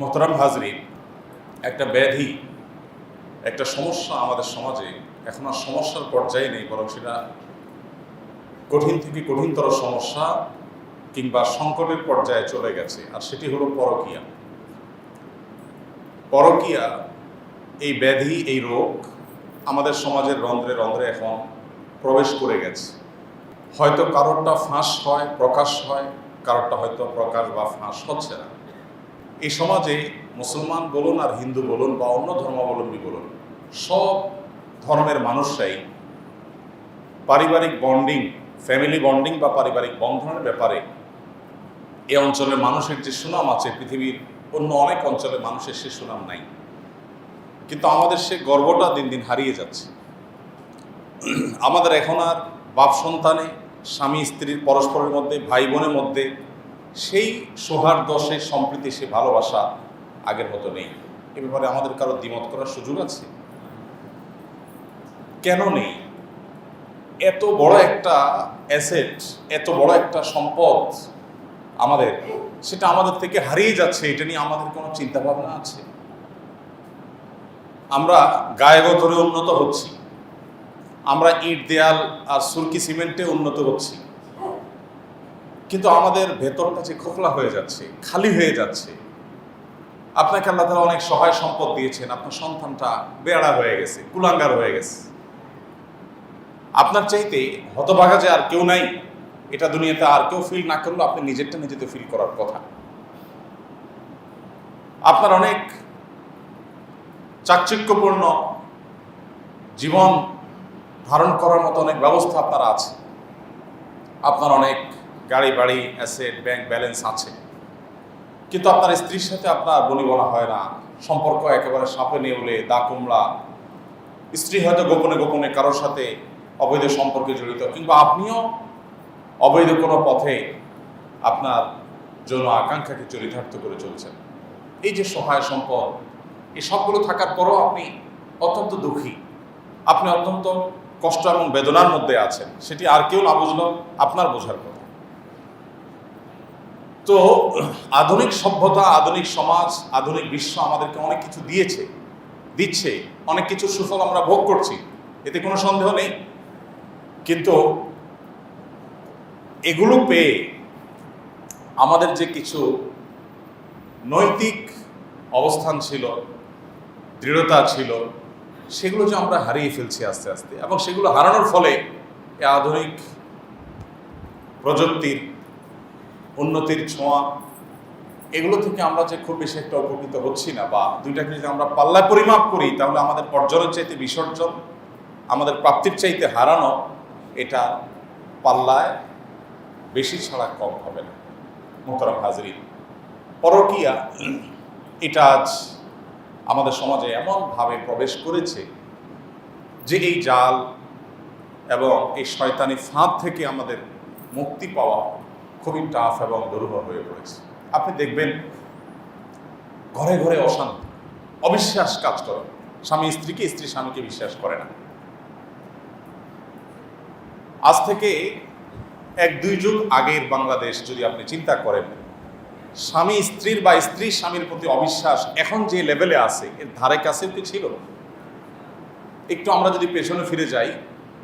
মোহতারাম হাজরিন, একটা ব্যাধি, একটা সমস্যা আমাদের সমাজে এখন আর সমস্যার পর্যায়ে নেই, বরং সেটা কঠিন থেকে কঠিনতর সমস্যা কিংবা সংকটের পর্যায়ে চলে গেছে, আর সেটি হলো পরকীয়া। পরকীয়া, এই ব্যাধি, এই রোগ আমাদের সমাজের রন্ধ্রে রন্ধ্রে এখন প্রবেশ করে গেছে। হয়তো কারোরটা ফাঁস হয়, প্রকাশ হয়, কারোরটা হয়তো প্রকাশ বা ফাঁস হচ্ছে না। এই সমাজে মুসলমান বলুন আর হিন্দু বলুন বা অন্য ধর্মাবলম্বী বলুন, সব ধর্মের মানুষরাই পারিবারিক বন্ডিং ফ্যামিলি বন্ডিং বা পারিবারিক বন্ধনের ব্যাপারে এ অঞ্চলের মানুষের যে সুনাম আছে, পৃথিবীর অন্য অনেক অঞ্চলের মানুষের সে সুনাম নাই। কিন্তু আমাদের সে গর্বটা দিন দিন হারিয়ে যাচ্ছে। আমাদের এখন আর বাপ সন্তানে, স্বামী স্ত্রীর পরস্পরের মধ্যে, ভাই বোনের মধ্যে সেই সৌহার্দ্য, সেই সম্প্রীতি, সেই ভালোবাসা আগের মতো নেই। এ ব্যাপারে আমাদের কারও দ্বিমত করার সুযোগ আছে? কেন নেই? এত বড় একটা অ্যাসেট এত বড় একটা সম্পদ আমাদের, সেটা আমাদের থেকে হারিয়ে যাচ্ছে, এটা নিয়ে আমাদের কোনো চিন্তা ভাবনা আছে? আমরা গায়ে গতরে উন্নত হচ্ছি। আমরা ইট, দেয়াল আর সুরকি সিমেন্টে উন্নত হচ্ছি। কিন্তু আমাদের ভেতরটা যে খোখলা হয়ে যাচ্ছে, খালি হয়ে যাচ্ছে, আপনাকে আল্লাহ তালা অনেক সহায় সম্পদ দিয়েছেন, আপনার সন্তানটা বেড়া হয়ে গেছে, কুলাঙ্গার হয়ে গেছে। আপনার চাইতে হতভাগা যে আর কেউ নাই, এটা দুনিয়াতে আর কেউ ফিল না করলেও আপনি নিজেরটা নিজেতে ফিল করার কথা। আপনার অনেক চাকচিক্যপূর্ণ জীবন ধারণ করার মতো অনেক ব্যবস্থা আপনার আছে। আপনার অনেক গাড়ি বাড়ি অ্যাসেট ব্যাংক ব্যালেন্স আছে। কিন্তু আপনার স্ত্রীর সাথে আপনার বলি বলা হয় না। সম্পর্ক একেবারে সাপে নেউলে দা কুমড়া স্ত্রী হয়তো গোপনে গোপনে কারোর সাথে অবৈধ সম্পর্কে জড়িত, কিংবা আপনিও অবৈধ কোনো পথে আপনার যৌন আকাঙ্ক্ষাকে চরিতার্থ করে চলছেন। এই যে সহায় সম্পদ, এই সবগুলো থাকার পরও আপনি অত্যন্ত দুঃখী। আপনি অত্যন্ত কষ্ট এবং বেদনার মধ্যে আছেন। সেটি আর কেউ না বুঝলো আপনার বোঝার কথা তো আধুনিক সভ্যতা, আধুনিক সমাজ, আধুনিক বিশ্ব আমাদেরকে অনেক কিছু দিয়েছে, দিচ্ছে, অনেক কিছু সুফল আমরা ভোগ করছি, এতে কোনো সন্দেহ নেই। কিন্তু এগুলো পেয়ে আমাদের যে কিছু নৈতিক অবস্থান ছিল, দৃঢ়তা ছিল, সেগুলো যে আমরা হারিয়ে ফেলছি আস্তে আস্তে, এবং সেগুলো হারানোর ফলে আধুনিক প্রযুক্তির উন্নতির ছোঁয়া, এগুলো থেকে আমরা যে খুব বেশি একটা উপকৃত হচ্ছি না বা দুইটাকে যদি আমরা পাল্লায় পরিমাপ করি, তাহলে আমাদের অর্জনের চাইতে বিসর্জন, আমাদের প্রাপ্তির চাইতে হারানো, এটা পাল্লায় বেশি ছাড়া কম হবে না। মোহতারাম হাজরিন, পরকিয়া, এটা আজ আমাদের সমাজে এমনভাবে প্রবেশ করেছে যে এই জাল এবং এই শয়তানি ফাঁদ থেকে আমাদের মুক্তি পাওয়া খুবই টাফ এবং দুরূহ হয়ে পড়েছে। আপনি দেখবেন, ঘরে ঘরে অশান্তি, অবিশ্বাস কাজ করে। স্বামী স্ত্রীকে স্ত্রী স্বামীকে বিশ্বাস করে না। আজ থেকে এক দুই যুগ আগের বাংলাদেশ যদি আপনি চিন্তা করেন, স্বামী স্ত্রীর বা স্ত্রী স্বামীর প্রতি অবিশ্বাস এখন যে লেভেলে আছে, এর ধারে কাছেও কি ছিল একটু আমরা যদি পেছনে ফিরে যাই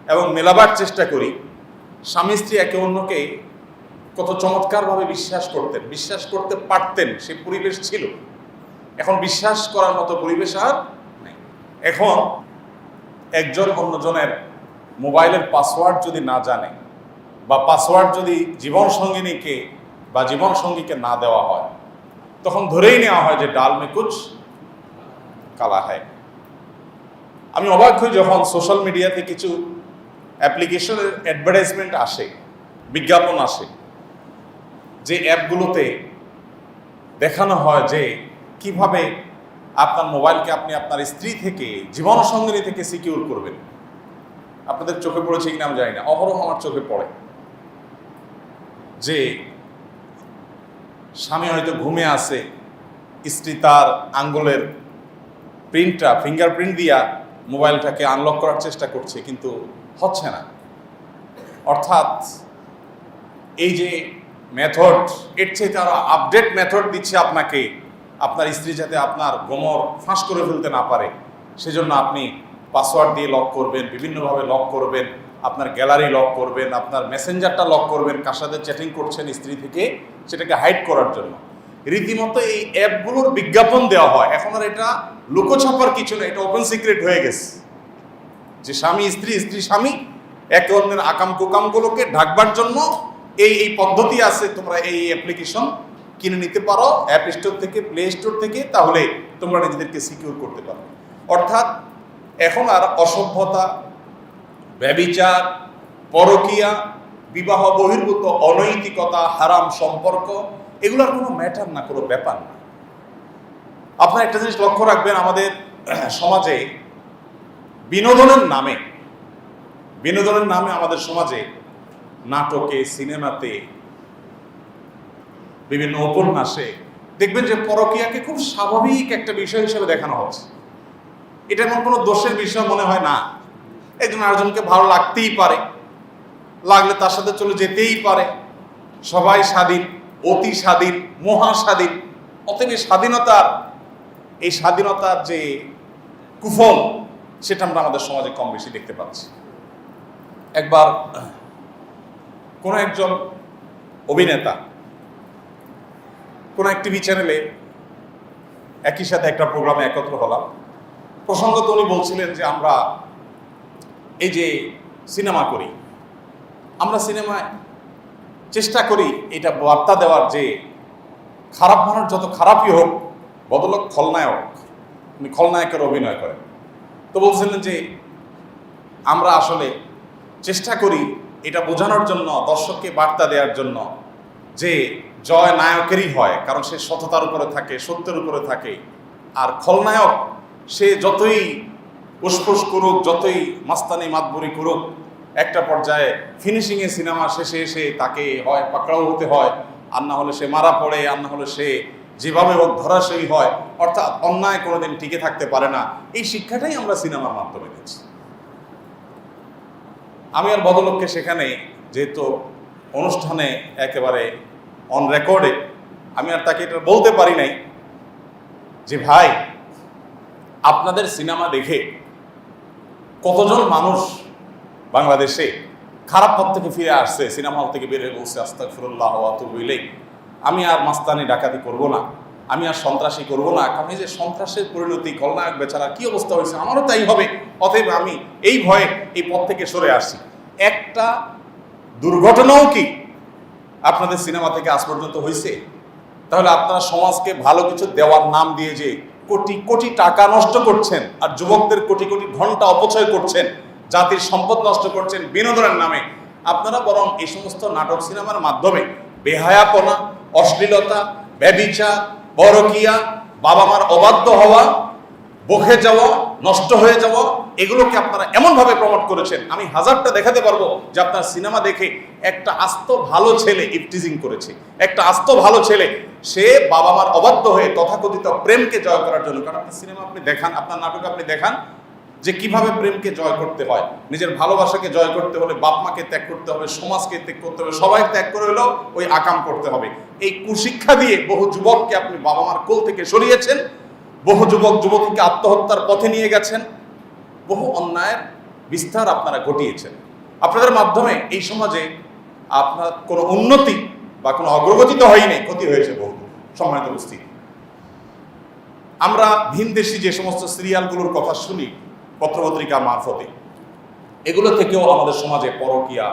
এবং মেলাবার চেষ্টা করি, স্বামী স্ত্রী একে অন্যকে কত চমৎকারভাবে বিশ্বাস করতেন, বিশ্বাস করতে পারতেন, সে পরিবেশ ছিল। এখন বিশ্বাস করার মতো পরিবেশ আর নেই। এখন একজন অন্যজনের মোবাইলের পাসওয়ার্ড যদি না জানে বা পাসওয়ার্ড যদি জীবন সঙ্গিনীকে বা জীবন সঙ্গীকে না দেওয়া হয়, তখন ধরেই নেওয়া হয় যে ডাল মে কুচ কালা হয় আমি অবাক হই যখন সোশ্যাল মিডিয়াতে কিছু অ্যাপ্লিকেশনের অ্যাডভার্টাইজমেন্ট আসে, বিজ্ঞাপন আসে। যে অ্যাপগুলোতে দেখানো হয় যে কীভাবে আপনার মোবাইলকে আপনি আপনার স্ত্রী থেকে জীবন সঙ্গিনী থেকে সিকিউর করবেন। আপনাদের চোখে পড়েছে কিনা আমি জানি না। অহরহ আমার চোখে পড়ে যে স্বামী হয়তো ঘুমে আছে, স্ত্রী তার আঙ্গুলের প্রিন্টটা ফিঙ্গারপ্রিন্ট দিয়া মোবাইলটাকে আনলক করার চেষ্টা করছে, কিন্তু হচ্ছে না। অর্থাৎ এই যে মেথড, এর চেয়ে আরও আপডেট মেথড দিচ্ছে আপনাকে। আপনার স্ত্রী যাতে আপনার গোমর ফাঁস করে ফেলতে না পারে, সেজন্য আপনি পাসওয়ার্ড দিয়ে লক করবেন, বিভিন্নভাবে লক করবেন, আপনার গ্যালারি লক করবেন, আপনার মেসেঞ্জারটা লক করবেন, কার সাথে চ্যাটিং করছেন স্ত্রী থেকে, সেটাকে হাইড করার জন্য। রীতিমতো এই অ্যাপগুলোর বিজ্ঞাপন দেওয়া হয়। এখন আর এটা লুকোছাপার কিছু না, এটা ওপেন সিক্রেট হয়ে গেছে। যে স্বামী স্ত্রী স্ত্রী স্বামী, একে অন্যের আকাম কুকামগুলোকে ঢাকবার জন্য এই এই পদ্ধতি আছে, তোমরা এই অ্যাপ্লিকেশন কিনে নিতে পারো অ্যাপ স্টোর থেকে প্লে স্টোর থেকে, তাহলে তোমরা নিজেদেরকে সিকিউর করতে পারো। অর্থাৎ এখন আর অসভ্যতা, ব্যবিচার, পরকিয়া, বিবাহ বহির্ভূত, অনৈতিকতা, হারাম সম্পর্ক এগুলোর কোনো ম্যাটার না, কোনো ব্যাপার না। আপনার একটা জিনিস লক্ষ্য রাখবেন, আমাদের সমাজে বিনোদনের নামে বিনোদনের নামে আমাদের সমাজে নাটকে, সিনেমাতে, বিভিন্ন উপন্যাসে দেখবেন যে পরকীয়াকে খুব স্বাভাবিক একটা বিষয় হিসেবে দেখানো হচ্ছে। এটা এমন কোনো দোষের বিষয় মনে হয় না। একজন আরেকজনকে ভালো লাগতেই পারে। লাগলে তার সাথে চলে যেতেই পারে। সবাই স্বাধীন, অতি স্বাধীন, মহা স্বাধীন। অতএব এই স্বাধীনতার এই স্বাধীনতার যে কুফল, সেটা আমরা আমাদের সমাজে কম বেশি দেখতে পাচ্ছি। একবার কোনো একজন অভিনেতা কোনো এক টিভি চ্যানেলে একই সাথে একটা প্রোগ্রামে একত্র হলাম। প্রসঙ্গত উনি বলছিলেন যে, আমরা এই যে সিনেমা করি, আমরা সিনেমায় চেষ্টা করি এটা বার্তা দেওয়ার যে খারাপ মানুষ যত খারাপই হোক বদলোক খলনায়ক, উনি খলনায়কের অভিনয় করেন। তো বলছিলেন যে, আমরা আসলে চেষ্টা করি এটা বোঝানোর জন্য, দর্শককে বার্তা দেওয়ার জন্য যে জয় নায়কেরই হয়, কারণ সে সততার উপরে থাকে, সত্যের উপরে থাকে। আর খলনায়ক, সে যতই উসফুস করুক, যতই মাস্তানি মাতবুরি করুক, একটা পর্যায়ে ফিনিশিংয়ে সিনেমা শেষে এসে তাকে হয়, পাকড়াও হতে হয়। আর না হলে সে মারা পড়ে, আর না হলে সে যেভাবে হোক ধরাশয়ী হয়, অর্থাৎ অন্যায় কোনোদিন টিকে থাকতে পারে না। এই শিক্ষাটাই আমরা সিনেমার মাধ্যমে দিচ্ছি। আমি আর বদলোককে সেখানে যেহেতু অনুষ্ঠানে একেবারে অন রেকর্ডে আমি আর তাকে এটা বলতে পারি নাই যে, ভাই, আপনাদের সিনেমা দেখে কতজন মানুষ বাংলাদেশে খারাপ পথ থেকে ফিরে আসছে, সিনেমা হল থেকে বেরিয়ে বলছে আস্তাক ফিরুল্লাহ বইলেই আমি আর মাস্তানি ডাকাতি করব না। আমি আর সন্ত্রাসী করব না। কারণ এই যে সন্ত্রাসের পরিণতি, খলনায়ক বেচারা কি অবস্থা হয়েছে? আমারও তাই হবে। অতএব আমি এই ভয়ে এই পথ থেকে সরে আসছি। একটা দুর্ঘটনাও কি আপনাদের সিনেমা থেকে আজ পর্যন্ত হয়েছে? তাহলে আপনারা সমাজকে ভালো কিছু দেওয়ার নাম দিয়ে যে কোটি কোটি টাকা নষ্ট করছেন আর যুবকদের কোটি কোটি ঘণ্টা অপচয় করছেন, জাতির সম্পদ নষ্ট করছেন বিনোদনের নামে, আপনারা বরং এই সমস্ত নাটক সিনেমার মাধ্যমে বেহায়াপনা, অশ্লীলতা, ব্যবিচার বরকিয়া বাবা মার অবাধ্য হওয়া, বকে যাওয়া, নষ্ট হয়ে যাওয়া, এগুলোকে আপনারা এমনভাবে প্রমোট করেছেন। আমি হাজারটা দেখাতে পারব যে আপনার সিনেমা দেখে একটা আস্ত ভালো ছেলে ইফটিজিং করেছে। একটা আস্ত ভালো ছেলে, সে বাবা মার অবাধ্য হয়ে তথাকথিত প্রেমকে জয় করার জন্য, কারণ আপনার সিনেমা আপনি দেখান, আপনার নাটক আপনি দেখান, যে কীভাবে প্রেমকে জয় করতে হয়। নিজের ভালোবাসাকে জয় করতে হলে বাপ মাকে ত্যাগ করতে হবে, সমাজকে ত্যাগ করতে হবে সবাই ত্যাগ করে হলেও ওই আকাম করতে হবে। এই কুশিক্ষা দিয়ে বহু যুবককে আপনি বাবা মার কোল থেকে সরিয়েছেন। বহু যুবক যুবতীকে আত্মহত্যার পথে নিয়ে গেছেন। বহু অন্যায়ের বিস্তার আপনারা ঘটিয়েছেন। আপনাদের মাধ্যমে এই সমাজে আপনার কোনো উন্নতি বা কোনো অগ্রগতি তো হয়নি, ক্ষতি হয়েছে বহু সম্মানিত উপস্থিতি। আমরা ভিনদেশি যে সমস্ত সিরিয়ালগুলোর কথা শুনি, পত্রপত্রিকা মারফতে, এগুলো থেকেও আমাদের সমাজে পরকিয়া,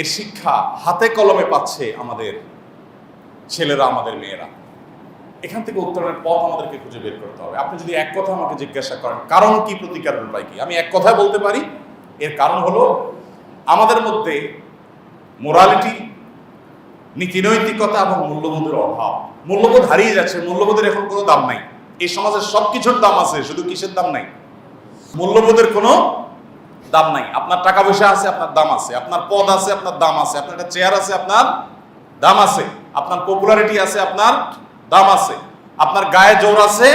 এর শিক্ষা হাতে কলমে পাচ্ছে আমাদের ছেলেরা আমাদের মেয়েরা। এখান থেকে উত্তরণের পথ আমাদেরকে খুঁজে বের করতে হবে। আপনি যদি এক কথা আমাকে জিজ্ঞাসা করেন, কারণ কি প্রতিকারের উপায় কি? আমি এক কথায় বলতে পারি, এর কারণ হলো আমাদের মধ্যে মোরালিটি নীতিনৈতিকতা এবং মূল্যবোধের অভাব। মূল্যবোধ হারিয়ে যাচ্ছে, মূল্যবোধের এখন কোনো দাম নাই। এই সমাজের সব কিছুর দাম আছে, শুধু কিসের দাম নাই? মূল্যবোধের কোনো দাম নাই। আপনার টাকা পয়সা আছে, আপনার দাম আছে। আপনার পদ আছে, আপনার দাম আছে। আপনার একটা চেয়ার আছে, আপনার দাম আছে। আপনার পপুলারিটি আছে, আপনার দাম আছে, আপনার গায়ে জোর আছে,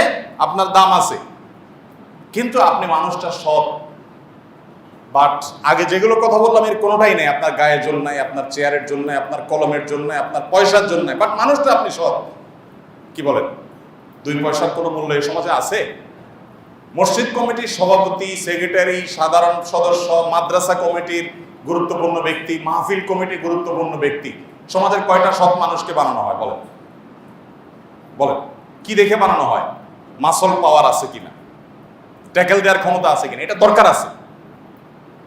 আপনার দাম আছে। কিন্তু আপনি মানুষটা সৎ। বাট আগে যেগুলো কথা বললাম, এর কোনোটাই নেই। আপনার গায়ের জন্য নাই, আপনার চেয়ারের জন্য আপনার কলমের জন্য আপনার পয়সার জন্য বাট মানুষটা আপনি সৎ। কি বলেন? দুই পয়সার কোনো মূল্য এই সমাজে আছে? মসজিদ কমিটির সভাপতি সেক্রেটারি সাধারণ সদস্য, মাদ্রাসা কমিটির গুরুত্বপূর্ণ ব্যক্তি, মাহফিল কমিটির গুরুত্বপূর্ণ ব্যক্তি। সমাজের কয়টা সৎ মানুষকে বানানো হয়, বলেন। বলেন, কি দেখে বানানো হয়? মাসল পাওয়ার আছে কিনা? ট্যাকেল দেওয়ার ক্ষমতা আছে কিনা? এটা দরকার আছে।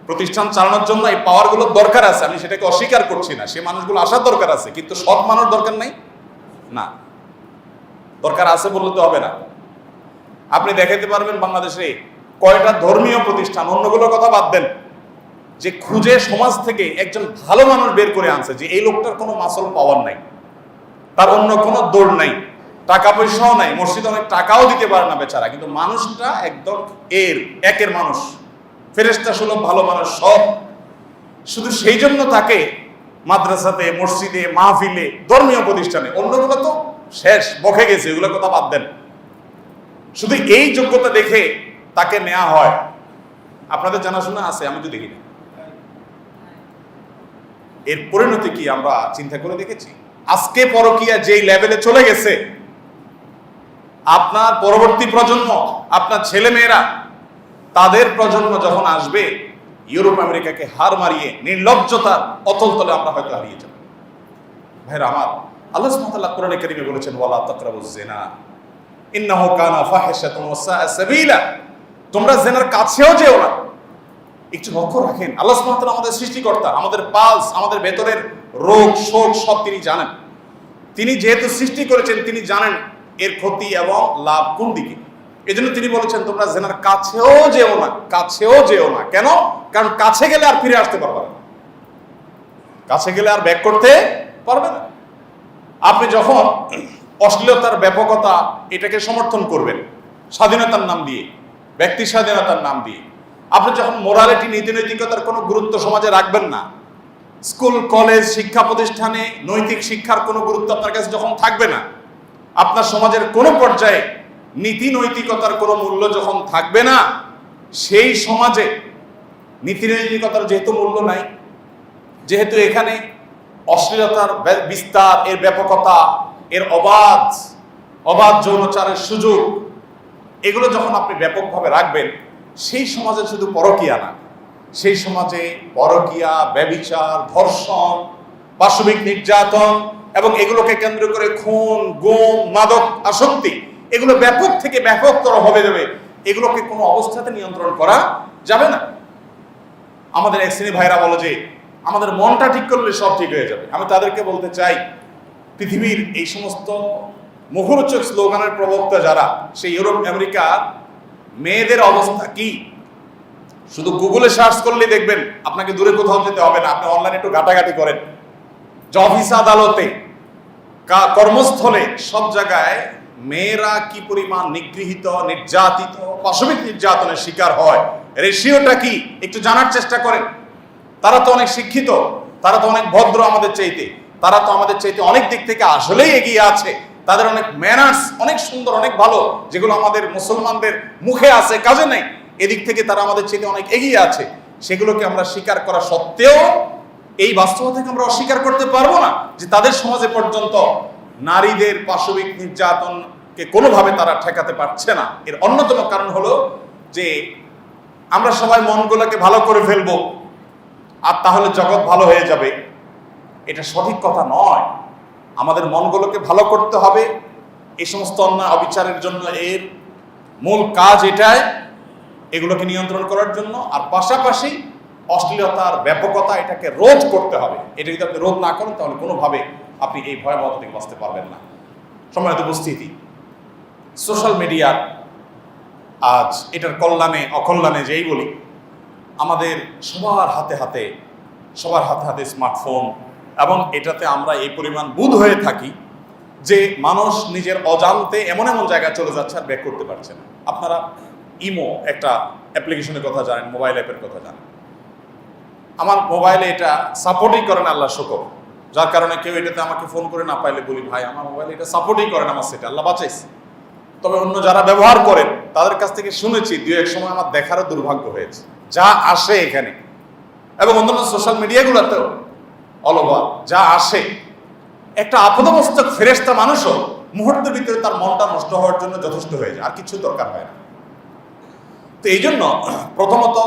প্রতিষ্ঠান চালানোর জন্য এই পাওয়ারগুলো দরকার আছে। আমি সেটাকে অস্বীকার করছি না। সে মানুষগুলো আসার দরকার আছে। কিন্তু সৎ মানুষ দরকার নাই? না। দরকার আছে বললে তো হবে না। আপনি দেখাতে পারবেন বাংলাদেশে কয়টা ধর্মীয় প্রতিষ্ঠান? অন্যগুলোর কথা বাদ দেন। যে খুঁজে সমাজ থেকে একজন ভালো মানুষ বের করে আনছে যে এই লোকটার কোনো মাসল পাওয়ার নাই, তার অন্য কোনো দৌড় নাই, টাকা পয়সাও নাই, মসজিদে অনেক টাকাও দিতে পারে না বেচারা, কিন্তু মানুষটা একদম এর, একের মানুষ ফেরেস্তা সুলভ, ভালো মানুষ সব। শুধু সেই জন্য তাকে মাদ্রাসাতে, মসজিদে, মাহফিলে, ধর্মীয় প্রতিষ্ঠানে, অন্যগুলো তো শেষ, বকে গেছে, এগুলো কথা বাদ দেন। শুধু এই যোগ্যতা দেখে তাকে নেওয়া হয়। আপনাদের জানাশোনা আছে, আমি তো দেখি না এর পরিণতি কি আমরা চিন্তা করে দেখেছি? আজকে পরকিয়া যেই লেভেলে চলে গেছে, আপনার পরবর্তী প্রজন্ম, আপনার ছেলে মেয়েরা তাদের প্রজন্ম যখন আসবে, ইউরোপ, আমেরিকাকে হার মারিয়ে নির্লজ্জতার অতল তলে আমরা হয়তো হারিয়ে যাব। ভাইরা আমার, আল্লাহ সুবহানাহু কোরআনে কারিমে বলেছেন, ওয়ালা তাকরাবুজ জিনা ইন্নাহু কানা ফাহিশাতুন ওয়া সাবিলা তোমরা জেনার কাছেও যেও না একটু লক্ষ্য রাখেন, আল্লাহ সুবহানাহু আমাদের সৃষ্টিকর্তা, আমাদের পালস, আমাদের ভেতরের রোগ, শোক, সব তিনি জানেন। তিনি যেহেতু সৃষ্টি করেছেন, তিনি জানেন এর ক্ষতি এবং লাভ কোন দিকে। এজন্য তিনি বলেছেন, তোমরা জেনার কাছেও যেও না, কাছেও যেও না। কেন? কারণ কাছে গেলে আর ফিরে আসতে পারবে না। কাছে গেলে আর ব্যাক করতে পারবে না। আপনি যখন অশ্লীলতার ব্যাপকতা এটাকে সমর্থন করবেন, স্বাধীনতার নাম দিয়ে, ব্যক্তি স্বাধীনতার নাম দিয়ে আপনি যখন মোরালিটি নীতি নৈতিকতার কোনো গুরুত্ব সমাজে রাখবেন না স্কুল কলেজ শিক্ষা প্রতিষ্ঠানে নৈতিক শিক্ষার কোনো গুরুত্ব আপনার কাছে যখন থাকবে না, আপনার সমাজের কোনো পর্যায়ে নীতি নৈতিকতার কোনো মূল্য যখন থাকবে না, সেই সমাজে নীতি নৈতিকতার যেহেতু মূল্য নাই, যেহেতু এখানে অশ্লীলতার বিস্তার, এর ব্যাপকতা, এর অবাধ অবাধ যৌনচারের সুযোগ, এগুলো যখন আপনি ব্যাপকভাবে রাখবেন সেই সমাজে শুধু পরকিয়া না, সেই সমাজে পরকিয়া, ব্যবিচার, ধর্ষণ, পাশবিক নির্যাতন এবং এগুলোকে কেন্দ্র করে খুন, গুম, মাদক, আসক্তি, এগুলো ব্যাপক থেকে ব্যাপকতর হবে যাবে। এগুলোকে কোনো অবস্থাতে নিয়ন্ত্রণ করা যাবে না। আমাদের এক শ্রেণি ভাইরা বলে যে, আমাদের মনটা ঠিক করলে সব ঠিক হয়ে যাবে। আমি তাদেরকে বলতে চাই, পৃথিবীর এই সমস্ত মুখরোচক স্লোগানের প্রবক্তা যারা, সেই ইউরোপ আমেরিকার মেয়েদের অবস্থা কি? শুধু গুগলে সার্চ করলেই দেখবেন আপনাকে দূরে কোথাও যেতে হবে না, আপনি অনলাইনে একটু ঘাটাঘাটি করেন। যে অফিস আদালতে কর্মস্থলে, সব জায়গায় মেয়েরা কি পরিমাণ নিগৃহীত, নির্যাতিত পাশবিক নির্যাতনের শিকার হয়? রেশিওটা কি? একটু জানার চেষ্টা করেন। তারা তো অনেক শিক্ষিত, তারা তো অনেক ভদ্র আমাদের চাইতে, তারা তো আমাদের চাইতে অনেক দিক থেকে আসলেই এগিয়ে আছে। তাদের অনেক ম্যানার্স অনেক সুন্দর, অনেক ভালো, যেগুলো আমাদের মুসলমানদের মুখে আছে, কাজে নেই। এদিক থেকে তারা আমাদের চাইতে অনেক এগিয়ে আছে। সেগুলোকে আমরা স্বীকার করা সত্ত্বেও এই বাস্তবতাকে আমরা অস্বীকার করতে পারব না যে তাদের সমাজে পর্যন্ত নারীদের পাশবিক নির্যাতনকে কোনোভাবে তারা ঠেকাতে পারছে না। এর অন্যতম কারণ হলো যে আমরা সবাই মনগুলোকে ভালো করে ফেলব, আর তাহলে জগৎ ভালো হয়ে যাবে। এটা সঠিক কথা নয়। আমাদের মনগুলোকে ভালো করতে হবে। এই সমস্ত অন্যায় অবিচারের জন্য এর মূল কাজ এটাই, এগুলোকে নিয়ন্ত্রণ করার জন্য। আর পাশাপাশি অশ্লীলতার ব্যাপকতা এটাকে রোধ করতে হবে। এটা যদি আপনি রোধ না করেন, তাহলে কোনোভাবে আপনি এই ভয়াবহতা থেকে বাঁচতে পারবেন না। সময়ত উপস্থিতি, সোশ্যাল মিডিয়ার আজ এটার কল্যাণে, অকল্যাণে যেই বলি, আমাদের সবার হাতে হাতে, সবার হাতে হাতে স্মার্টফোন এবং এটাতে আমরা এই পরিমাণ বুধ হয়ে থাকি যে মানুষ নিজের অজান্তে এমন এমন জায়গায় চলে যাচ্ছে আর ব্যাক করতে পারছে না। আপনারা ইমো একটা অ্যাপ্লিকেশনের কথা জানেন, মোবাইল অ্যাপের কথা জানেন। আমার মোবাইলে এটা সাপোর্টই করে না আল্লাহ শকর। যার কারণে কেউ এটাতে আমাকে ফোন করে না পাইলে বলি, ভাই, আমার মোবাইলে এটা সাপোর্টই করে না, আমার সেটা আল্লাহ বাঁচাইছে। তবে অন্য যারা ব্যবহার করেন, তাদের কাছ থেকে শুনেছি দু এক সময় আমার দেখারও দুর্ভাগ্য হয়েছে। যা আসে এখানে। এবং অন্যান্য সোশ্যাল মিডিয়াগুলোতেও অল ওভার যা আসে। একটা আপদমস্তক ফেরেস্তা মানুষও মুহূর্তের ভিতরে তার মনটা নষ্ট হওয়ার জন্য যথেষ্ট হয়ে যায়, আর কিছু দরকার হয় না। তো এই জন্য প্রথমত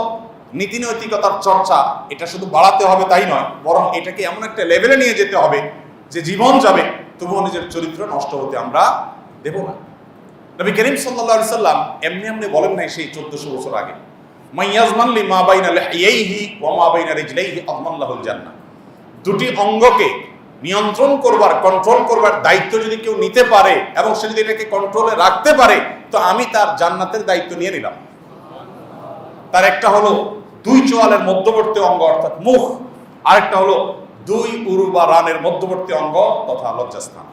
নীতি নৈতিকতার চর্চা, এটা শুধু বাড়াতে হবে তাই নয়, বরং এটাকে এমন একটা লেভেলে নিয়ে যেতে হবে যে জীবন যাবে, তবুও নিজের চরিত্র নষ্ট হতে আমরা দেব না। নবী করিম সাল্লা সাল্লাম এমনি এমনি বলেন নাই সেই চোদ্দশো বছর আগে মাইয়াজমানলি মা বাইনা লাহিয়াইহি ওয়া মা বাইনা রিজলাইহি আযমাল্লাহুল জান্নাহ। দুটি অঙ্গকে নিয়ন্ত্রণ করবার কন্ট্রোল করবার দায়িত্ব যদি কেউ নিতে পারে এবং সে যদি এটাকে কন্ট্রোলে রাখতে পারে, তো আমি তার জান্নাতের দায়িত্ব নিয়ে নিলাম। তার একটা হলো দুই চোয়ালের মধ্যবর্তী অঙ্গ, অর্থাৎ মুখ। আরেকটা হলো দুই উরু বা রানের মধ্যবর্তী অঙ্গ তথা লজ্জাস্থান।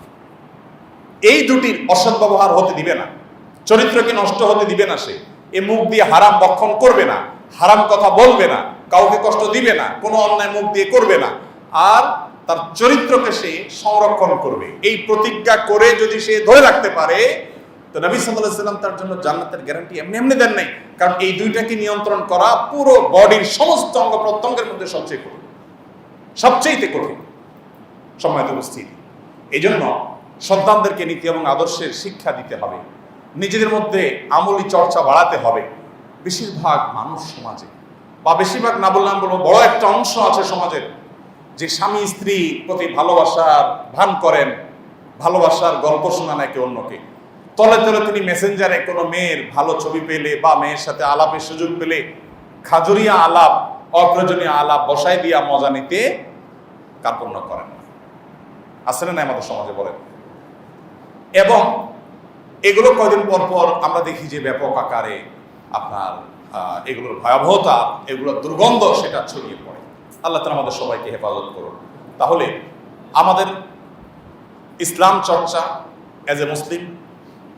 এই দুটির অসৎ ব্যবহার হতে দিবে না। চরিত্রকে নষ্ট হতে দিবে না সে। এ মুখ দিয়ে হারাম বক্ষণ করবে না। হারাম কথা বলবে না। কাউকে কষ্ট দিবে না। কোনো অন্যায় মুখ দিয়ে করবে না। আর তার চরিত্রকে সে সংরক্ষণ করবে। এই প্রতিজ্ঞা করে যদি সে ধরে রাখতে পারে, তো নবী সাল্লাম তার জন্য জান্নাতের গ্যারান্টি এমনি এমনি দেন নাই। কারণ এই দুইটাকে নিয়ন্ত্রণ করা পুরো বডির সমস্ত অঙ্গ প্রত্যঙ্গের মধ্যে সবচেয়ে কঠিন। সবচেয়ে কঠিন। সময় উপস্থিত। এই জন্য সন্তানদেরকে নীতি এবং আদর্শের শিক্ষা দিতে হবে। নিজেদের মধ্যে আমলি চর্চা বাড়াতে হবে। বেশিরভাগ মানুষ সমাজে, বা বেশিরভাগ না বললাম বলব বড় একটা অংশ আছে সমাজের। যে স্বামী স্ত্রী প্রতি ভালোবাসার ভান করেন, ভালোবাসার গল্প শোনান একে অন্যকে। তলে তলে তিনি মেসেঞ্জারে কোনো মেয়ের ভালো ছবি পেলে বা মেয়ের সাথে আলাপের সুযোগ পেলে খাজুরিয়া আলাপ, অপ্রয়োজনীয় আলাপ বসাই দিয়া মজা নিতে কার্পণ্য করেন। না আছে না আমাদের সমাজে বলেন? এবং এগুলো কয়দিন পর পর আমরা দেখি যে ব্যাপক আকারে আপনার এগুলোর ভয়াবহতা, এগুলোর দুর্গন্ধ সেটা ছড়িয়ে পড়ে। আল্লাহ তালা আমাদের সবাইকে হেফাজত করুন। তাহলে আমাদের ইসলাম চর্চা অ্যাজ এ মুসলিম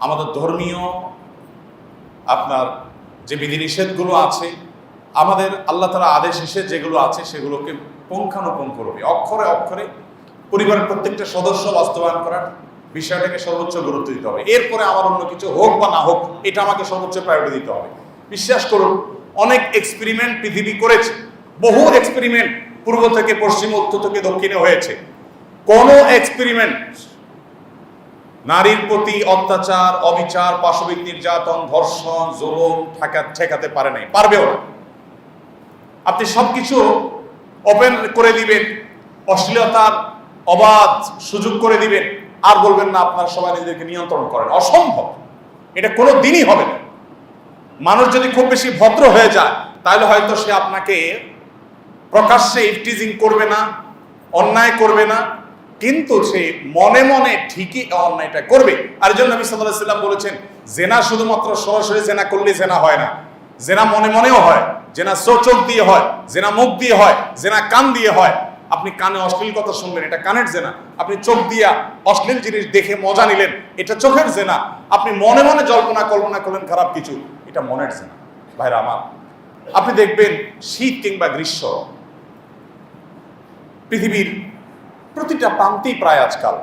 আমাদের ধর্মীয় আপনার যে বিধিনিষেধগুলো আছে, আমাদের আল্লাহ তালা আদেশ এসে যেগুলো আছে সেগুলোকে পুঙ্খানুপুঙ্খ করবে অক্ষরে অক্ষরে পরিবারের প্রত্যেকটা সদস্য বাস্তবায়ন করার বিষয়টাকে সর্বোচ্চ গুরুত্ব দিতে হবে। এরপরে আমার অন্য কিছু হোক বা না হোক, এটা আমাকে সর্বোচ্চ প্রায়োরিটি দিতে হবে। বিশ্বাস করুন, অনেক এক্সপেরিমেন্ট পৃথিবী করেছে। বহু এক্সপেরিমেন্ট পূর্ব থেকে পশ্চিম, উত্তর থেকে দক্ষিণে হয়েছে। কোনো এক্সপেরিমেন্ট নারীর প্রতি অত্যাচার, অবিচার, পাশবিক নির্যাতন, ধর্ষণ, জুলুম ঠেকা, ঠেকাতে পারে নাই, পারবেও না। আপনি সবকিছু ওপেন করে দিবেন, অশ্লীলতার অবাধ সুযোগ করে দিবেন, আর বলবেন না, আপনার সবাই নিজেদেরকে নিয়ন্ত্রণ করেন। অসম্ভব। এটা কোনো দিনই হবে না। মানুষ যদি খুব বেশি ভদ্র হয়ে যায়, তাহলে হয়তো সে আপনাকে প্রকাশ্যে ইফটিজিং করবে না, অন্যায় করবে না, কিন্তু সে মনে মনে ঠিকই অন্যায়টা করবে। আর জন্য নবী আলাইহি সাল্লাম বলেছেন, জেনা শুধুমাত্র সরাসরি জেনা করলে জেনা হয় না। জেনা মনে মনেও হয়, জেনা চোখ দিয়ে হয়, জেনা মুখ দিয়ে হয়, জেনা কান দিয়ে হয়। আপনি কানে অশ্লীল কথা শুনলেন, এটা কানের জেনা। আপনি চোখ দিয়া অশ্লীল জিনিস দেখে মজা নিলেন, এটা চোখের জেনা। আপনি মনে মনে জল্পনা, কল্পনা করলেন, খারাপ কিছু, এটা মনের জেনা। ভাইরা আমার, আপনি দেখবেন শীত কিংবা গ্রীষ্ম পৃথিবীর প্রতিটা প্রান্তেই প্রায় আজকাল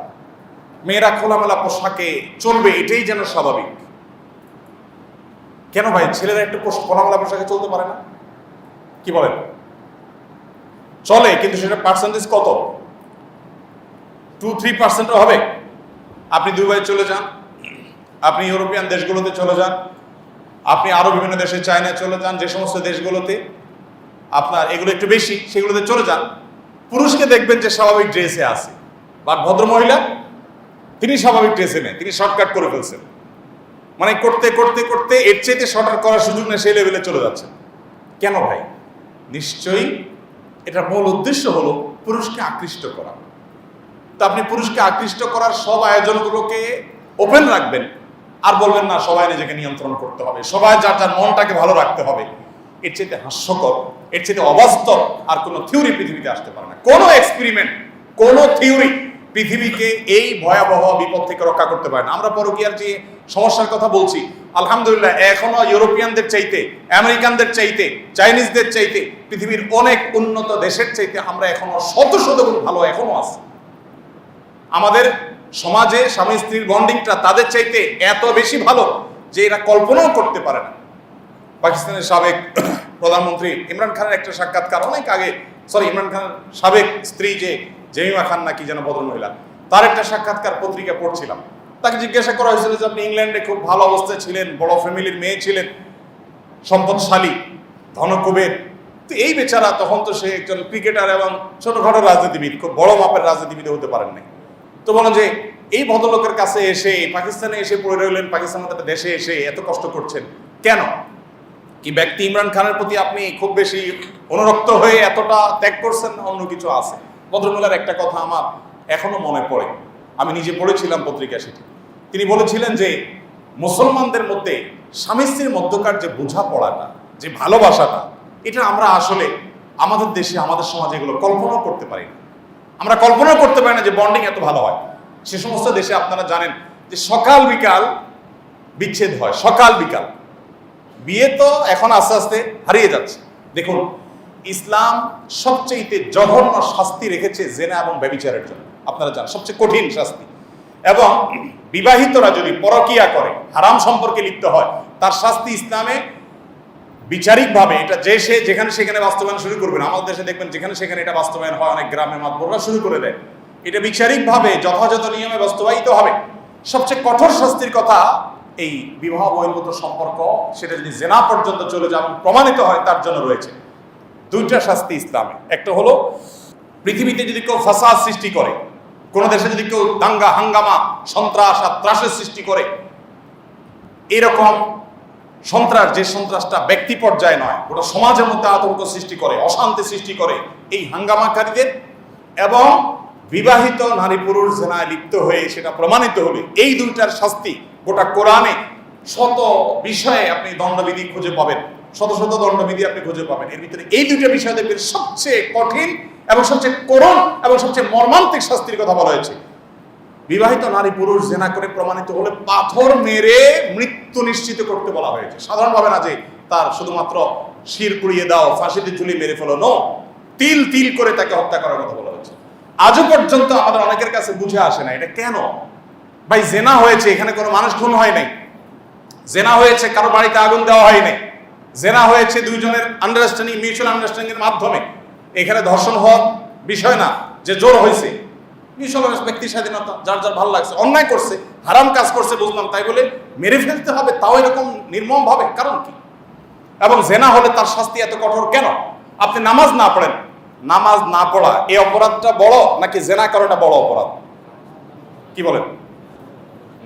মেয়েরা খোলামেলা পোশাকে চলবে, এটাই যেন স্বাভাবিক। কেন ভাই? ছেলেরা একটু খোলামেলা পোশাকে চলতে পারে না? কি বলেন? চলে, কিন্তু সেটা পার্সেন্টেজ কত? টু থ্রি পার্সেন্টও হবে। আপনি দুবাই চলে যান, আপনি ইউরোপিয়ান দেশগুলোতে চলে যান, আপনি আরও বিভিন্ন দেশে চায়নায় চলে যান, যে সমস্ত দেশগুলোতে আপনার এগুলো একটু বেশি, সেগুলোতে চলে যান। পুরুষকে দেখবেন যে স্বাভাবিক ড্রেসে আছে। বা ভদ্র মহিলা তিনি স্বাভাবিক ড্রেসে নেই, তিনি শর্টকাট করে ফেলছেন। মানে করতে করতে করতে এর চাইতে শর্টকাট করার সুযোগ নেই, সেই লেভেলে চলে যাচ্ছে। কেন ভাই? নিশ্চয়ই এটা মূল উদ্দেশ্য হলো পুরুষকে আকৃষ্ট করা। তো আপনি পুরুষকে আকৃষ্ট করার সব আয়োজনগুলোকে ওপেন রাখবেন। আর বলবেন না, সবাই নিজেকে নিয়ন্ত্রণ করতে হবে, সবাই যার যার মনটাকে ভালো রাখতে হবে। এর চাইতে হাস্যকর, এর চাইতে অবাস্তব আর কোনো থিওরি পৃথিবীতে আসতে পারে না। কোনো এক্সপেরিমেন্ট কোনো থিওরি পৃথিবীকে এই ভয়াবহ বিপদ থেকে রক্ষা করতে পারে না। আমরা পরকীয়ার যে সমস্যার কথা বলছি, আলহামদুলিল্লাহ এখনও ইউরোপিয়ানদের চাইতে, আমেরিকানদের চাইতে, চাইনিজদের চাইতে, পৃথিবীর অনেক উন্নত দেশের চাইতে আমরা এখনও শত শত গুণ ভালো এখনও আছি। আমাদের সমাজে স্বামী স্ত্রীর বন্ডিংটা তাদের চাইতে এত বেশি ভালো যে এরা কল্পনাও করতে পারে না। পাকিস্তানের সাবেক প্রধানমন্ত্রী ইমরান খানের একটা সাক্ষাৎকার অনেক আগে সরি ইমরান খানের সাবেক স্ত্রী যে জেমিমা খান নাকি যেন ভদ্র মহিলা তার একটা সাক্ষাৎকার পত্রিকা পড়ছিলাম। তাকে জিজ্ঞাসা করা হয়েছিল যে আপনি ইংল্যান্ডে খুব ভালো অবস্থায় ছিলেন, বড় ফ্যামিলির মেয়ে ছিলেন সম্পদশালী ধনকুবের। তো এই বেচারা তখন তো সে একজন ক্রিকেটার এবং ছোটখাটো রাজনীতিবিদ, খুব বড় মাপের রাজনীতিবিদ হতে পারেন নাই। তো বলো যে এই ভদ্রলোকের কাছে এসে, পাকিস্তানে এসে পড়ে রইলেন পাকিস্তানের দেশে এসে এত কষ্ট করছেন, কেন? কি ব্যক্তি ইমরান খানের প্রতি আপনি খুব বেশি অনুরক্ত হয়ে এতটা ত্যাগ করছেন অন্য কিছু আছে? ভদ্রমূলার একটা কথা আমার এখনও মনে পড়ে। আমি নিজে পড়েছিলাম পত্রিকা সেটি। তিনি বলেছিলেন যে, মুসলমানদের মধ্যে স্বামী স্ত্রীর মধ্যকার যে বোঝাপড়াটা, যে ভালোবাসাটা, এটা আমরা আসলে আমাদের দেশে, আমাদের সমাজে এগুলো কল্পনাও করতে পারি না। আমরা কল্পনাও করতে পারি না যে বন্ডিং এত ভালো হয়। সে সমস্ত দেশে আপনারা জানেন যে সকাল বিকাল বিচ্ছেদ হয়, সকাল বিকাল। বিয়ে তো এখন আস্তে আস্তে হারিয়ে যাচ্ছে। দেখুন, ইসলাম সবচেয়ে জঘন্য শাস্তি রেখেছে জেনা এবং ব্যবিচারের জন্য। আপনারা জানেন, সবচেয়ে কঠিন শাস্তি। এবং বিবাহিতরা যদি পরকিয়া করে, হারাম সম্পর্কে লিপ্ত হয়, তার শাস্তি ইসলামে বিচারিকভাবে এটা যে সে যেখানে সেখানে বাস্তবায়ন শুরু করবেন আমাদের দেশে দেখবেন, যেখানে সেখানে এটা বাস্তবায়ন হয়, অনেক গ্রামে মাতবররা শুরু করে দেয়। এটা বিচারিকভাবে যথাযথ নিয়মে বাস্তবায়িত হবে। সবচেয়ে কঠোর শাস্তির কথা এই বিবাহ বহির্ভূত সম্পর্ক, সেটা যদি জেনা পর্যন্ত চলে যাবে প্রমাণিত হয়, তার জন্য রয়েছে দুইটা শাস্তি ইসলামে। একটা হলো, পৃথিবীতে যদি কেউ ফাসাদ সৃষ্টি করে, কোনো দেশে যদি কেউ দাঙ্গা, হাঙ্গামা, সন্ত্রাস আর ত্রাসের সৃষ্টি করে, এরকম সন্ত্রাস, যে সন্ত্রাসটা ব্যক্তি পর্যায়ে নয়, গোটা সমাজের মধ্যে আতঙ্ক সৃষ্টি করে, অশান্তি সৃষ্টি করে, এই হাঙ্গামাকারীদের এবং বিবাহিত নারী পুরুষ জেনায় লিপ্ত হয়ে সেটা প্রমাণিত হলে, এই দুইটার শাস্তি গোটা কোরআনে শত বিষয়ে আপনি দণ্ডবিধি খুঁজে পাবেন। শত শত দণ্ডবিধি আপনি খুঁজে পাবেন। এর ভিতরে এই দুইটা বিষয় দেখবেন সবচেয়ে কঠিন এবং সবচেয়ে করুণ এবং সবচেয়ে মর্মান্তিক শাস্তির কথা বলা হয়েছে। বিবাহিত নারী পুরুষ জেনা করে প্রমাণিত হলে পাথর মেরে মৃত্যু নিশ্চিত করতে বলা হয়েছে। সাধারণভাবে না যে তার শুধুমাত্র শির পুড়িয়ে দাও, ফাঁসিতে ঝুলিয়ে মেরে ফেলো, নো। তিল তিল করে তাকে হত্যা করার কথা বলা হয়েছে। আজও পর্যন্ত আমাদের অনেকের কাছে বুঝে আসে না এটা কেন? ভাই, জেনা হয়েছে, এখানে কোনো মানুষ খুন হয় নাই। জেনা হয়েছে, কারও বাড়িতে আগুন দেওয়া হয় নাই। জেনা হয়েছে দুইজনের আন্ডারস্ট্যান্ডিং মিউচুয়াল আন্ডারস্ট্যান্ডিং এর মাধ্যমে। এখানে ধর্ষণ হওয়ার বিষয় না, যে জোর হয়েছে। মিউচুয়াল ব্যক্তি স্বাধীনতা, যার যার ভালো লাগছে, অন্যায় করছে, হারাম কাজ করছে, বুঝলাম, তাই বলে মেরে ফেলতে হবে, তাও এরকম নির্মম ভাবে কারণ কি? এবং জেনা হলে তার শাস্তি এত কঠোর কেন? আপনি নামাজ না পড়েন। নামাজ না পড়া এই অপরাধটা বড় নাকি জেনা করাটা বড় অপরাধ? কি বলেন?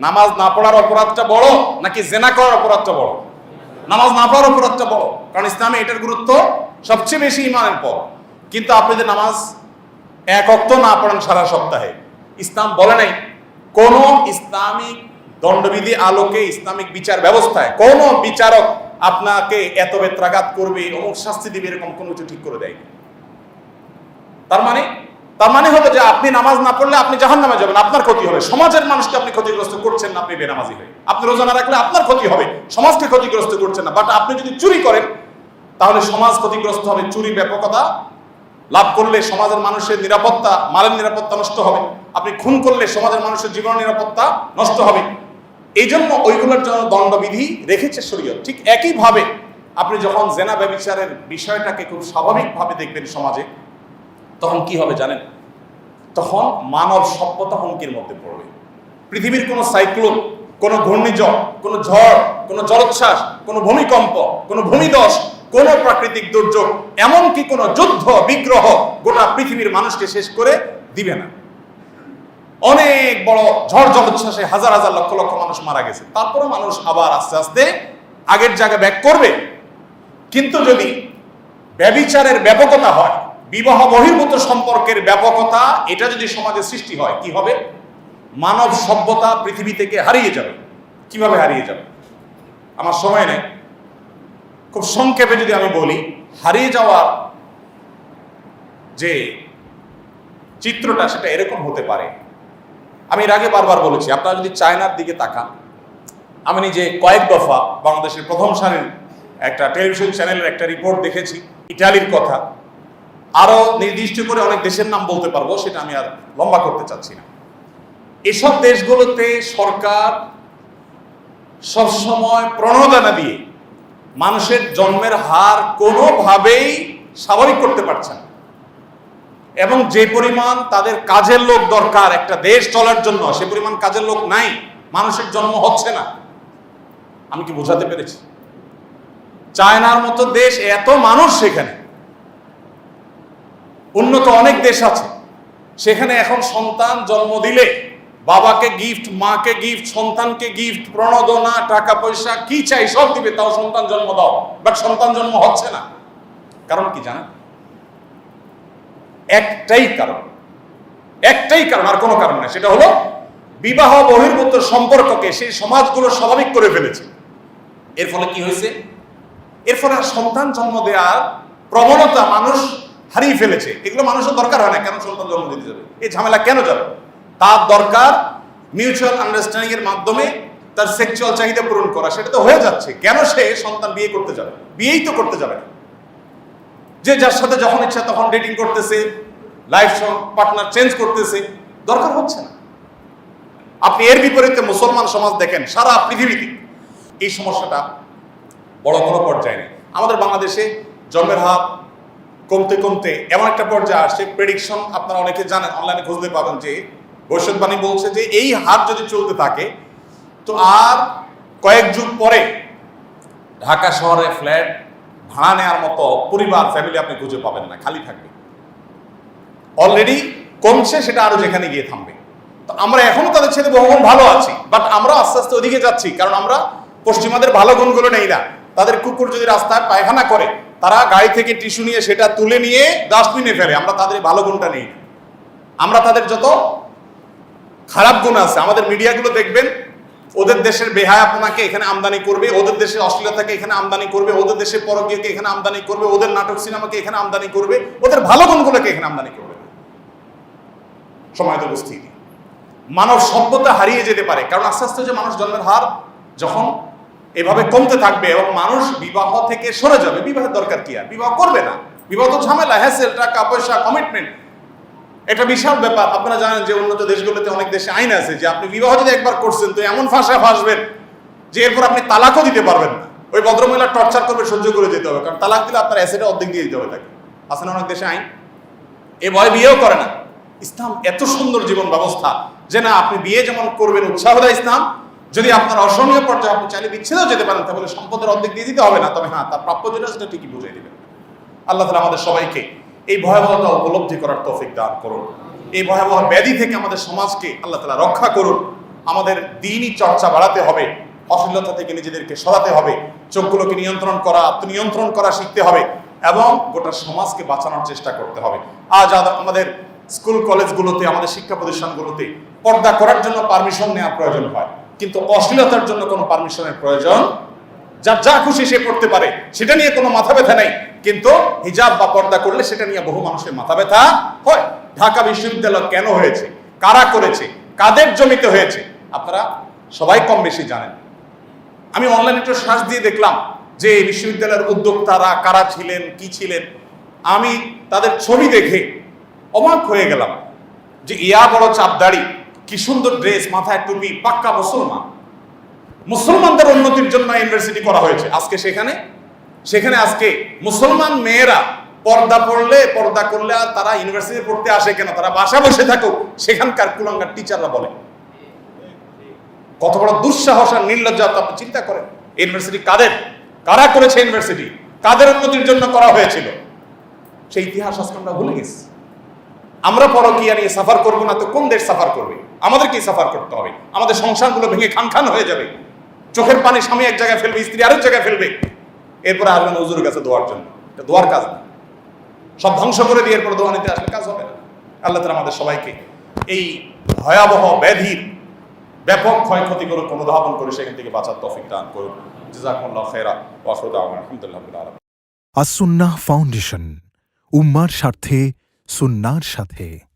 নামাজ না পড়ার অপরাধটা বড় নাকি জেনা করার অপরাধটা বড়? নামাজ না পড়ার অপরাধটা বড়। কারণ ইসলামে এটার গুরুত্ব সবচেয়ে বেশি ইমানের পর। কিন্তু আপনি যে নামাজ এক অক্ত না পড়েন সারা সপ্তাহে, ইসলাম বলে নাই, কোন ইসলামিক দণ্ডবিধি আলোকে ইসলামিক বিচার ব্যবস্থায় কোন বিচারক আপনাকে এত বেত্রাঘাত করবে, অমুক শাস্তি দিবে, এরকম কোনো কিছু ঠিক করে দেয় তার মানে তার মানে হলো যে আপনি নামাজ না পড়লে আপনি জাহান নামে যাবেন, আপনার ক্ষতি হবে। সমাজের মানুষকে আপনি ক্ষতিগ্রস্ত করছেন না, আপনি বেনামাজি হয়ে। আপনি রোজা না রাখলে আপনার ক্ষতি হবে, সমাজকে ক্ষতিগ্রস্ত করছেন না। বাট আপনি যদি চুরি করেন, তাহলে সমাজ ক্ষতিগ্রস্ত হবে। চুরি ব্যাপকতা লাভ করলে সমাজের মানুষের নিরাপত্তা, মালের নিরাপত্তা নষ্ট হবে। আপনি খুন করলে সমাজের মানুষের জীবন নিরাপত্তা নষ্ট হবে। এই জন্য ওইগুলোর জন্য দণ্ডবিধি রেখেছে শরীয়ত। ঠিক একইভাবে আপনি যখন জেনা ব্যবিচারের বিষয়টাকে খুব স্বাভাবিকভাবে দেখবেন সমাজে তখন কি হবে জানেন? তখন মানব সভ্যতা হুমকির মধ্যে পড়বে। পৃথিবীর কোনো সাইক্লোন, কোনো ঘূর্ণিঝড়, কোনো ঝড়, কোনো জলোচ্ছ্বাস, কোনো ভূমিকম্প, কোনো ভূমিদশ, কোনো প্রাকৃতিক দুর্যোগ, এমনকি কোনো যুদ্ধ, বিগ্রহ গোটা পৃথিবীর মানুষকে শেষ করে দিবে না। অনেক বড় ঝড় জলোচ্ছ্বাসে হাজার হাজার লক্ষ লক্ষ মানুষ মারা গেছে। তারপরে মানুষ আবার আস্তে আস্তে আগের জায়গায় ব্যাক করবে। কিন্তু যদি ব্যবিচারের ব্যাপকতা হয় বিবাহ বহির্ভূত সম্পর্কের ব্যাপকতা, এটা যদি সমাজে সৃষ্টি হয়, কি হবে? মানব সভ্যতা পৃথিবী থেকে হারিয়ে যাবে। কীভাবে হারিয়ে যাবে? আমার সময় নেই। খুব সংক্ষেপে যদি আমি বলি, হারিয়ে যাওয়ার যে চিত্রটা, সেটা এরকম হতে পারে। আমি এর আগে বারবার বলেছি, আপনারা যদি চায়নার দিকে তাকান, আমি নিজে কয়েক দফা বাংলাদেশের প্রথম সারির একটা টেলিভিশন চ্যানেলের একটা রিপোর্ট দেখেছি, ইটালির কথা। আরও নির্দিষ্ট করে অনেক দেশের নাম বলতে পারব, সেটা আমি আর লম্বা করতে চাচ্ছি না। এসব দেশগুলোতে সরকার সবসময় প্রণোদনা দিয়ে মানুষের জন্মের হার কোনোভাবেই স্বাভাবিক করতে পারছে না। এবং যে পরিমাণ তাদের কাজের লোক দরকার একটা দেশ চলার জন্য, সে পরিমাণ কাজের লোক নাই, মানুষের জন্ম হচ্ছে না। আমি কি বোঝাতে পেরেছি? চায়নার মতো দেশ এত মানুষ সেখানে উন্নত অনেক দেশ আছে। সেখানে এখন সন্তান জন্ম দিলে বাবাকে গিফট মাকে গিফট সন্তানকে গিফট প্রণোদনা টাকা পয়সা কি চাই সব দিবে, তাও সন্তান জন্ম দাও। বাট সন্তান জন্ম হচ্ছে না। কারণ কি জানেন? একটাই কারণ। একটাই কারণ, আর কোনো কারণ না সেটা হলো বিবাহ বহির্ভূত সম্পর্ককে সেই সমাজগুলো স্বাভাবিক করে ফেলেছে। এর ফলে কি হয়েছে? এর ফলে আর সন্তান জন্ম দেওয়ার প্রবণতা মানুষ হারিয়ে ফেলেছে। এগুলো মানুষের দরকার হয় না, কেন সন্তান জন্ম দিতে যাবে? এই ঝামেলা কেন যাবে? তার দরকার মিউচুয়াল আন্ডারস্ট্যান্ডিং এর মাধ্যমে তার সেক্সুয়াল চাহিদা পূরণ করা। সেটা তো হয়ে যাচ্ছে। কেন সে সন্তান বিয়ে করতে যাবে? বিয়েই তো করতে যাবে যে যার সাথে যখন ইচ্ছা তখন ডেটিং করতেছে লাইফ পার্টনার চেঞ্জ করতেছে, দরকার হচ্ছে না। আপনি এর বিপরীতে মুসলমান সমাজ দেখেন, সারা পৃথিবীতে এই সমস্যাটা বড় কোনো পর্যায়ে নেই। আমাদের বাংলাদেশে জন্মের হার কমতে কমতে এমন একটা পর্যায়ে আসছে প্রেডিকশন আপনারা অনেকে জানেন অনলাইনে খুঁজতে পাবেন যে ভবিষ্যৎবাণী বলছে যে এই হার যদি চলতে থাকে, তো আর কয়েক যুগ পরে ঢাকা শহরে ফ্ল্যাট ভাড়া নেওয়ার মতো পরিবার ফ্যামিলি আপনি খুঁজে পাবেন না, খালি থাকবে। অলরেডি কমছে, সেটা আরও যেখানে গিয়ে থামবে। তো আমরা এখনও তাদের ছেলে বহুগুণ ভালো আছি বাট আমরা আস্তে আস্তে ওদিকে যাচ্ছি, কারণ আমরা পশ্চিমাদের ভালো গুণগুলো নেই না। তাদের কুকুর যদি রাস্তায় পায়খানা করে তারা গাড়ি থেকে টিস্যু নিয়ে সেটা তুলে নিয়ে ডাস্টবিনে ফেলে। আমরা তাদের ভালো গুণটা নেই। আমরা তাদের যত খারাপ গুণ আছে, আমাদের মিডিয়াগুলো দেখবেন, ওদের দেশের বেহায় আপনাকে এখানে আমদানি করবে, ওদের দেশের অশ্লীলতাকে এখানে আমদানি করবে, ওদের দেশের পরকীয়কে এখানে আমদানি করবে, ওদের নাটক সিনেমাকে এখানে আমদানি করবে, ওদের ভালো গুণগুলোকে এখানে আমদানি করবে। সময় উপস্থিতি। মানব সভ্যতা হারিয়ে যেতে পারে, কারণ আস্তে আস্তে যে মানুষ জন্মের হার, যখন এভাবে কমতে থাকবে এবং মানুষ বিবাহ থেকে সরে যাবে। বিবাহের দরকার কি আর? বিবাহ করবে না। বিবাহ তো ঝামেলা হ্যাসেল টাকা, পয়সা কমিটমেন্ট এটা বিশাল ব্যাপার। আপনারা জানেন যে উন্নত দেশগুলোতে অনেক দেশে আইন আছে যে আপনি বিবাহ যদি একবার করছেন, তো এমন ফাঁসা ফাঁসবেন যে এরপর আপনি তালাকও দিতে পারবেন না। ওই ভদ্রমহিলা টর্চার করবে, সহ্য করে যেতে হবে। কারণ তালাক দিলে আপনার অ্যাসেটে অর্ধেক দিয়ে দিতে হবে তাকে। না অনেক দেশে আইন? এ ভয় বিয়েও করে না। ইসলাম এত সুন্দর জীবন ব্যবস্থা যে না, আপনি বিয়ে যেমন করবেন, উৎসাহ দেয় ইসলাম যদি আপনার অসহনীয় পর্যায়ে আপনি চাইলে বিচ্ছেদও যেতে পারেন, তাহলে সম্পদের অর্ধেক দিয়ে দিতে হবে না। তবে হ্যাঁ তার প্রাপ্য যেটা সেটা ঠিকই বুঝিয়ে দিবেন। আল্লাহ তালা আমাদের সবাইকে এই ভয়াবহতা উপলব্ধি করার তৌফিক দান করুন। এই ভয়াবহ ব্যাধি থেকে আমাদের সমাজকে আল্লাহ তালা রক্ষা করুন। আমাদের দিনই চর্চা বাড়াতে হবে, অশ্লীলতা থেকে নিজেদেরকে সরাতে হবে, চোখগুলোকে নিয়ন্ত্রণ করা, আত্মনিয়ন্ত্রণ করা শিখতে হবে এবং গোটা সমাজকে বাঁচানোর চেষ্টা করতে হবে। আজ আমাদের স্কুল, কলেজগুলোতে, আমাদের শিক্ষা প্রতিষ্ঠানগুলোতে পর্দা করার জন্য পারমিশন নেওয়ার প্রয়োজন হয়। কিন্তু অশ্লীলতার জন্য কোনো পারমিশনের প্রয়োজন। যার যা খুশি সে করতে পারে, সেটা নিয়ে কোনো মাথা ব্যথা নেই। কিন্তু হিজাব বা পর্দা করলে সেটা নিয়ে বহু মানুষের মাথা ব্যথা হয়। ঢাকা বিশ্ববিদ্যালয় কেন হয়েছে? কারা করেছে? কাদের জমিতে হয়েছে? আপনারা সবাই কম বেশি জানেন। আমি অনলাইনে একটু শ্বাস দিয়ে দেখলাম যে বিশ্ববিদ্যালয়ের উদ্যোক্তারা কারা ছিলেন, কি ছিলেন। আমি তাদের ছবি দেখে অবাক হয়ে গেলাম যে ইয়া বড় চাপদাড়ি। কি সুন্দর ড্রেস, মাথায় টুপি, পাক্কা মুসলমান। মুসলমানদের উন্নতির জন্য ইউনিভার্সিটি করা হয়েছে। আজকে সেখানে? সেখানে আজকে মুসলমান মেয়েরা পর্দা পড়লে, পর্দা করলে আর তারা ইউনিভার্সিটি পড়তে আসে কেন? তারা বাসা বসে থাকুক, সেখানকার কুলাঙ্গার টিচাররা বলে। কত বড় দুঃসাহস আর নির্লজ্জতা আপনি চিন্তা করেন। ইউনিভার্সিটি কাদের? কারা করেছে ইউনিভার্সিটি? কাদের উন্নতির জন্য করা হয়েছিল? সেই ইতিহাস আজকে আমরা ভুলে গেছি। আমরা পরকিয়া নিয়ে সাফার করব না তো কোন দেশ সাফার করবে? আমাদেরকেই সাফার করতে হবে। আমাদের সংসারগুলো ভেঙে খান খান হয়ে যাবে। চোখের পানি স্বামী এক জায়গায় ফেলবে, স্ত্রী আরেক জায়গায় ফেলবে। এরপরে আসবেন হুজুরের কাছে দোয়ার জন্য। এটা দোয়ার কাজ সব ধ্বংস করে দিয়ে এরপরে দোয়া নিতে আসলে কাজ হবে না। আল্লাহ তালা আমাদের সবাইকে এই ভয়াবহ ব্যাধির ব্যাপক ক্ষয়ক্ষতিগুলো অনুধাবন করে সেখান থেকে বাঁচার তফিক দান করুন। জাজাকুল্লাহ খেরা ওয়াসুদ আলহামদুলিল্লাহ আলম আসুন্নাহ ফাউন্ডেশন, উম্মার স্বার্থে, সুন্নার সাথে।